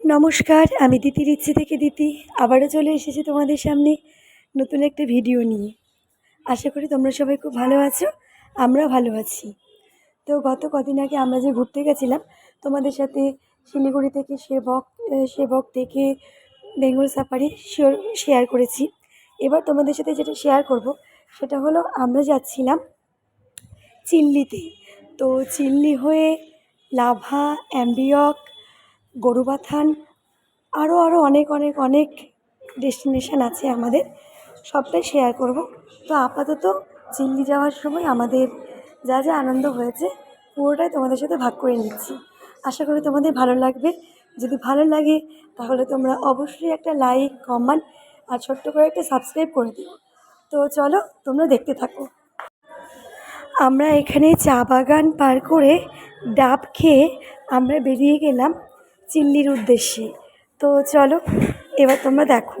নমস্কার, আমি দিতির ইচ্ছে থেকে দিতি। আবারও চলে এসেছি তোমাদের সামনে নতুন একটা ভিডিও নিয়ে। আশা করি তোমরা সবাই খুব ভালো আছো আমরা ভালো আছি। তো গত কদিন আগে আমরা যে ঘুরতে গেছিলাম, তোমাদের সাথে শিলিগুড়ি থেকে সেবক সেবক থেকে বেঙ্গল সাফারি শেয়ার করেছি। এবার তোমাদের সাথে যেটা শেয়ার করব, সেটা হলো আমরা যাচ্ছিলাম চিল্লিতে। তো চিল্লি হয়ে লাভা, অ্যাম্বিয়ক গরুবাথান আরও আরও অনেক অনেক অনেক ডেস্টিনেশান আছে আমাদের। সবটাই শেয়ার করব। তো আপাতত চিল্লি যাওয়ার সময় আমাদের যা যা আনন্দ হয়েছে, পুরোটাই তোমাদের সাথে ভাগ করে নিচ্ছি। আশা করি তোমাদের ভালো লাগবে। যদি ভালো লাগে, তাহলে তোমরা অবশ্যই একটা লাইক কমেন্ট আর ছোট্ট করে একটা সাবস্ক্রাইব করে দিও। তো চলো, তোমরা দেখতে থাকো। আমরা এখানে চা বাগান পার করে ডাব খেয়ে আমরা বেরিয়ে গেলাম। চিল্লির উদ্দেশ্যে। তো চলো এবার তোমরা দেখো।